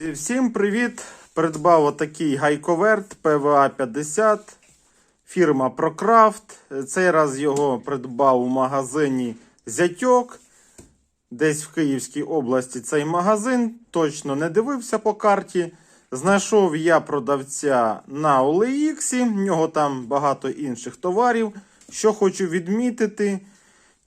Всім привіт! Придбав отакий гайковерт PVA 50 фірма Procraft. Цей раз його придбав у магазині Зятьок. Десь в Київській області цей магазин. Точно не дивився по карті. Знайшов я продавця на OLX. В нього там багато інших товарів. Що хочу відмітити.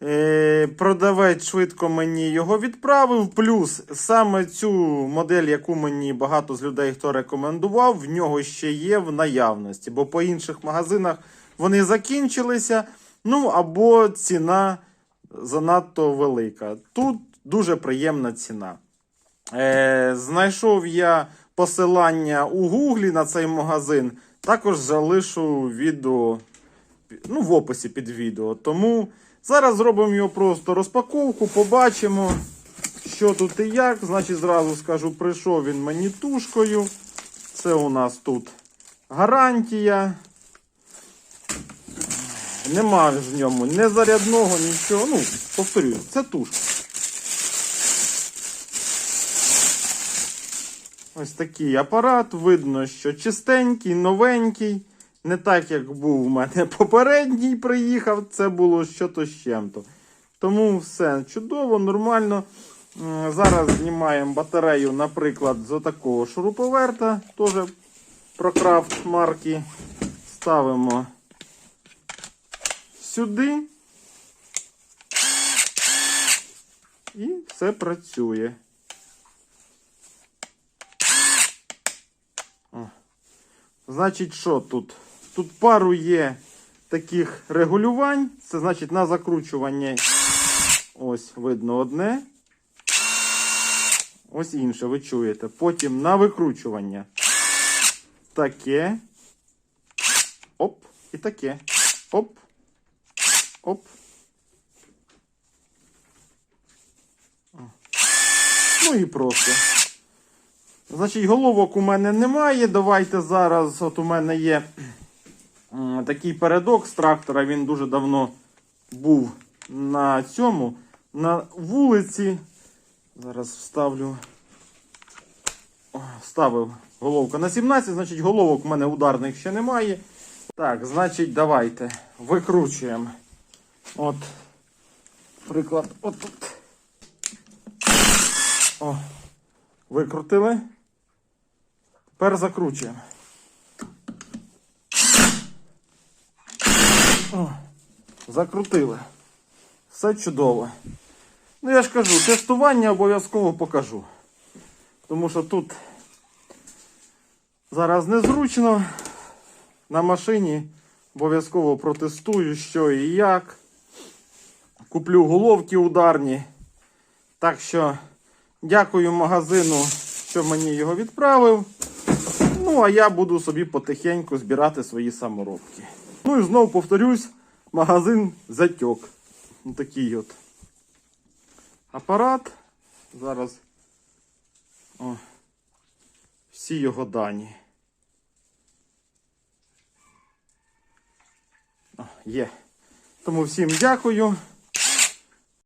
Е, Продавець швидко мені його відправив. Плюс саме цю модель, яку мені багато з людей хто рекомендував, в нього ще є в наявності. Бо по інших магазинах вони закінчилися. Ну або ціна занадто велика. Тут дуже приємна ціна. Е, знайшов я посилання у Гуглі на цей магазин. Також залишу відео ну, в описі під відео. Тому зараз зробимо його просто розпаковку, побачимо, що тут і як. Значить, зразу скажу, прийшов він мені тушкою. Це у нас тут гарантія. Нема в ньому не зарядного, нічого. Ну, повторюю, це тушка. Ось такий апарат. Видно, що чистенький, новенький. Не так, як був у мене попередній приїхав, це було що-то з чим-то. Тому все чудово, нормально. Зараз знімаємо батарею, наприклад, з отакого шуруповерта, теж Procraft марки. Ставимо сюди. І все працює. О. Значить, що тут? Тут пару є таких регулювань. Це значить на закручування. Ось видно одне. Ось інше, ви чуєте. Потім на викручування. Таке. Оп. І таке. Оп. Оп. Ну і просто. Значить, головок у мене немає. Давайте зараз. От у мене є такий передок з трактора. Він дуже давно був на цьому. На вулиці. Зараз вставлю. Вставив головку на 17, значить, головок у мене ударних ще немає. Так, значить, давайте викручуємо. От, приклад, от тут. О, викрутили. Тепер закручуємо. О, закрутили. Все чудово. Ну, я ж кажу, тестування обов'язково покажу. Тому що тут зараз незручно. На машині обов'язково протестую, що і як. Куплю головки ударні. Так що дякую магазину, що мені його відправив. Ну, а я буду собі потихеньку збирати свої саморобки. Ну і знову повторюсь, магазин затьок. Ось такий от апарат. Зараз о, всі його дані. О, є. Тому всім дякую.